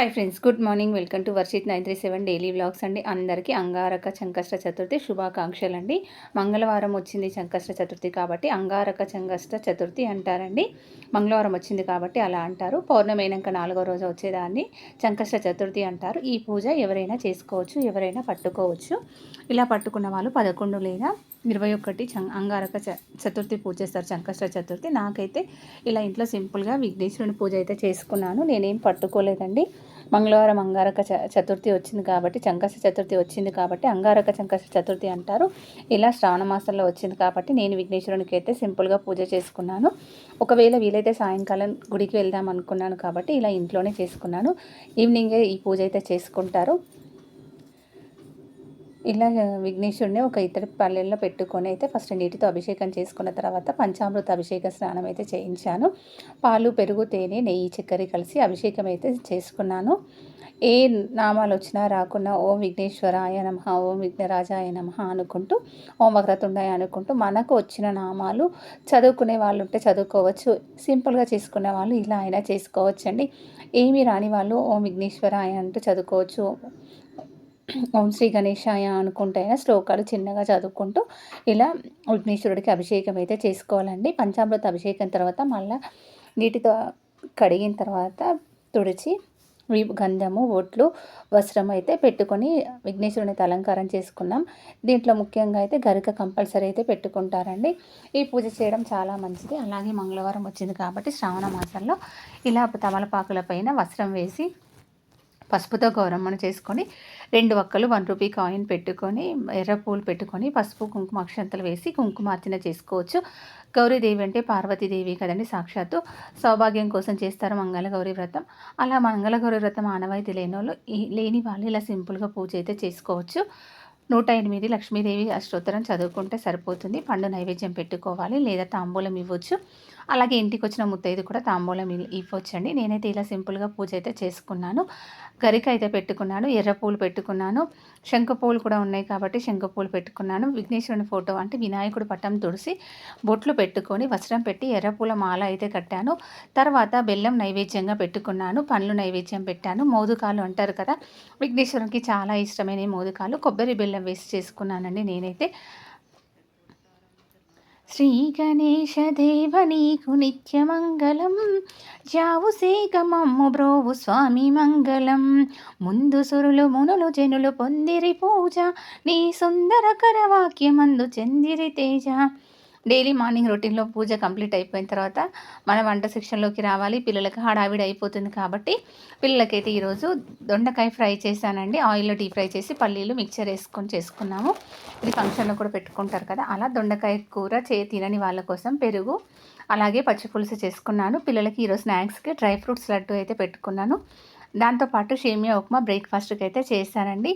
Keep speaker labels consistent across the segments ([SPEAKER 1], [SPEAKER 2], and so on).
[SPEAKER 1] Hi friends good morning welcome to Varshith nine three seven daily vlogs అండి. అందరికీ అంగారక చంకష్ట చతుర్థి శుభాకాంక్షలు అండి మంగళవారం వచ్చింది చంకష్ట చతుర్థి కాబట్టి అంగారక చంకష్ట చతుర్థి అంటారండి. మంగళవారం వచ్చింది కాబట్టి అలా అంటారు. పౌర్ణమి నాలుగో రోజు వచ్చేదాన్ని చంకష్ట చతుర్థి అంటారు. ఈ పూజ ఎవరైనా చేసుకోవచ్చు ఎవరైనా పట్టుకోవచ్చు. ఇలా పట్టుకున్న వాళ్ళు పదకొండు లేదా ఇరవై ఒకటి చ అంగారక చతుర్థి పూజ చేస్తారు చంకష్ట చతుర్థి. నాకైతే ఇలా ఇంట్లో సింపుల్గా విఘ్నేశ్వరుని పూజ అయితే చేసుకున్నాను. నేనేం పట్టుకోలేదండి. మంగళవారం అంగారక చతుర్థి వచ్చింది కాబట్టి చంకస చతుర్థి వచ్చింది కాబట్టి అంగారక చంకస చతుర్థి అంటారు. ఇలా శ్రావణ మాసంలో వచ్చింది కాబట్టి నేను విఘ్నేశ్వరునికి అయితే సింపుల్గా పూజ చేసుకున్నాను. ఒకవేళ వీలైతే సాయంకాలం గుడికి వెళ్దాం అనుకున్నాను కాబట్టి ఇలా ఇంట్లోనే చేసుకున్నాను. ఈవినింగే ఈ పూజ అయితే చేసుకుంటారు. ఇలా విఘ్నేశ్వరుని ఒక ఇతర పల్లెల్లో పెట్టుకొని అయితే ఫస్ట్ నీటితో అభిషేకం చేసుకున్న తర్వాత పంచామృత అభిషేక స్నానం అయితే చేయించాను. పాలు పెరుగు తేనె నెయ్యి చక్కెర కలిసి అభిషేకం అయితే చేసుకున్నాను. ఏ నామాలు వచ్చినా రాకున్నా ఓం విఘ్నేశ్వరాయ నమ ఓం విఘ్నరాజాయ నమ అనుకుంటూ ఓం వక్రతుండాయ అనుకుంటూ మనకు వచ్చిన నామాలు చదువుకునే వాళ్ళు ఉంటే చదువుకోవచ్చు. సింపుల్గా చేసుకునే వాళ్ళు ఇలా అయినా చేసుకోవచ్చండి. ఏమీ రాని వాళ్ళు ఓం విఘ్నేశ్వరాయ అంటూ చదువుకోవచ్చు. ఓం శ్రీ గణేశాయ అనుకుంటే శ్లోకాలు చిన్నగా చదువుకుంటూ ఇలా విఘ్నేశ్వరుడికి అభిషేకం అయితే చేసుకోవాలండి. పంచామృత అభిషేకం తర్వాత మళ్ళీ నీటితో కడిగిన తర్వాత తుడిచి గంధము ఒట్లు వస్త్రం అయితే పెట్టుకొని విఘ్నేశ్వరుని అలంకారం చేసుకున్నాం దీంట్లో ముఖ్యంగా అయితే గరిక కంపల్సరీ అయితే పెట్టుకుంటారండి. ఈ పూజ చేయడం చాలా మంచిది. అలాగే మంగళవారం వచ్చింది కాబట్టి శ్రావణ మాసంలో ఇలా తమలపాకుల పైన వస్త్రం వేసి పసుపుతో గౌరమ్మను చేసుకొని రెండు ఒక్కలు వన్ రూపీ కాయిన్ పెట్టుకొని ఎర్ర పూలు పెట్టుకొని పసుపు కుంకుమ అక్షంతలు వేసి కుంకుమార్చన చేసుకోవచ్చు. గౌరీదేవి అంటే పార్వతీదేవి కదండి సాక్షాత్తు. సౌభాగ్యం కోసం చేస్తారు మంగళగౌరి వ్రతం. అలా మంగళగౌరి వ్రతం ఆనవాయితీ లేని వాళ్ళు లేని వాళ్ళు ఇలా సింపుల్గా పూజ అయితే చేసుకోవచ్చు. నూట ఎనిమిది లక్ష్మీదేవి అష్టోత్తరం చదువుకుంటే సరిపోతుంది. పండు నైవేద్యం పెట్టుకోవాలి లేదా తాంబూలం ఇవ్వచ్చు. అలాగే ఇంటికి వచ్చిన ముత్తైదు కూడా తాంబూలం ఇవ్వచ్చండి. నేనైతే ఇలా సింపుల్గా పూజ అయితే చేసుకున్నాను. గరిక అయితే పెట్టుకున్నాను ఎర్ర పూలు పెట్టుకున్నాను శంఖ పూలు కూడా ఉన్నాయి కాబట్టి శంఖ పూలు పెట్టుకున్నాను. విఘ్నేశ్వరుని ఫోటో అంటే వినాయకుడు పట్టం తుడిసి బొట్లు పెట్టుకొని వస్త్రం పెట్టి ఎర్ర పూల మాల అయితే కట్టాను. తర్వాత బెల్లం నైవేద్యంగా పెట్టుకున్నాను పండ్లు నైవేద్యం పెట్టాను. మోదుకాలు అంటారు కదా విఘ్నేశ్వరునికి చాలా ఇష్టమైన మోదుకాలు. కొబ్బరి బెల్లం వేసి చేసుకున్నానండి నేనైతే. శ్రీ గణేశ దేవ నీకు నిత్యమంగళం. జావు సేకమమ్ము బ్రోవు స్వామి మంగళం. ముందు సురులు మునులు జనులు పొందిరి పూజ. నీ సుందరకర వాక్యమందు చెందిరి తేజ. డైలీ మార్నింగ్ రొటీన్లో పూజ కంప్లీట్ అయిపోయిన తర్వాత మనం వంట సెక్షన్లోకి రావాలి. పిల్లలకి హడావిడి అయిపోతుంది కాబట్టి పిల్లలకైతే ఈరోజు దొండకాయ ఫ్రై చేశానండి. ఆయిల్లో డీప్ ఫ్రై చేసి పల్లీలు మిక్చర్ వేసుకొని చేసుకున్నాము. ఇది ఫంక్షన్లో కూడా పెట్టుకుంటారు కదా! అలా దొండకాయ కూర చే తినని వాళ్ళ కోసం పెరుగు అలాగే పచ్చి పులుసు చేసుకున్నాను. పిల్లలకి ఈరోజు స్నాక్స్కి డ్రై ఫ్రూట్స్ లడ్డు అయితే పెట్టుకున్నాను. దాంతోపాటు షేమియా ఉప్మా బ్రేక్ఫాస్ట్కి అయితే చేశానండి.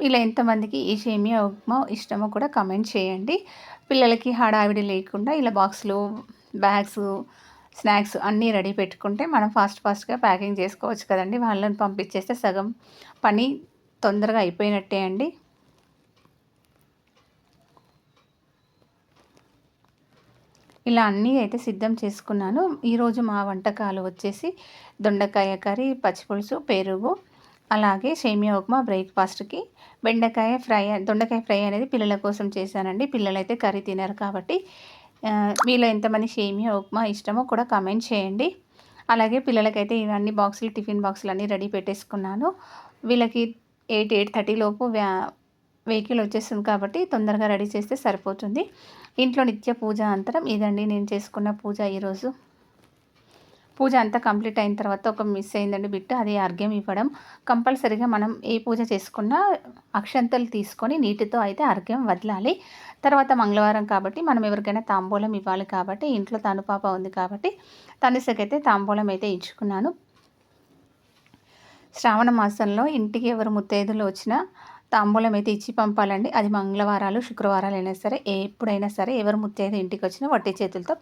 [SPEAKER 1] మీలో ఎంతమందికి ఈ సేమియా ఉప్మా ఇష్టమో కూడా కమెంట్ చేయండి. పిల్లలకి హడావిడి లేకుండా ఇలా బాక్స్లు బ్యాగ్స్ స్నాక్స్ అన్నీ రెడీ పెట్టుకుంటే మనం ఫాస్ట్ ఫాస్ట్గా ప్యాకింగ్ చేసుకోవచ్చు కదండి. వాళ్ళని పంపించేస్తే సగం పని తొందరగా అయిపోయినట్టే అండి. ఇలా అన్నీ అయితే సిద్ధం చేసుకున్నాను. ఈరోజు మా వంటకాలు వచ్చేసి దొండకాయ కర్రీ పచ్చిపులుసు పెరుగు అలాగే సేమియా ఉప్మా బ్రేక్ఫాస్ట్కి. బెండకాయ ఫ్రై దొండకాయ ఫ్రై అనేది పిల్లల కోసం చేశానండి. పిల్లలైతే కర్రీ తినరు కాబట్టి. మీలో ఎంతమంది సేమియా ఉప్మా ఇష్టమో కూడా కమెంట్ చేయండి. అలాగే పిల్లలకైతే ఇవన్నీ బాక్సులు టిఫిన్ బాక్సులు అన్నీ రెడీ పెట్టేసుకున్నాను. వీళ్ళకి ఎయిట్ ఎయిట్ థర్టీ లోపు వ్యా వెహికల్ వచ్చేస్తుంది కాబట్టి తొందరగా రెడీ చేస్తే సరిపోతుంది. ఇంట్లో నిత్య పూజ అంతరం. ఇదండి నేను చేసుకున్న పూజ ఈరోజు. పూజ అంతా కంప్లీట్ అయిన తర్వాత ఒక మిస్ అయిందండి బిట్టు అది అర్ఘ్యం ఇవ్వడం. కంపల్సరీగా మనం ఏ పూజ చేసుకున్నా అక్షంతలు తీసుకొని నీటితో అయితే అర్ఘ్యం వదలాలి. తర్వాత మంగళవారం కాబట్టి మనం ఎవరికైనా తాంబూలం ఇవ్వాలి కాబట్టి ఇంట్లో తను పాప ఉంది కాబట్టి తనిసకైతే తాంబూలం అయితే ఇచ్చుకున్నాను. శ్రావణ మాసంలో ఇంటికి ఎవరు ముత్తైదులు వచ్చినా తాంబూలం అయితే ఇచ్చి పంపాలండి. అది మంగళవారాలు శుక్రవారాలు అయినా సరే ఎప్పుడైనా సరే ఎవరు ముత్తైదు ఇంటికి వచ్చినా వట్టి చేతులతో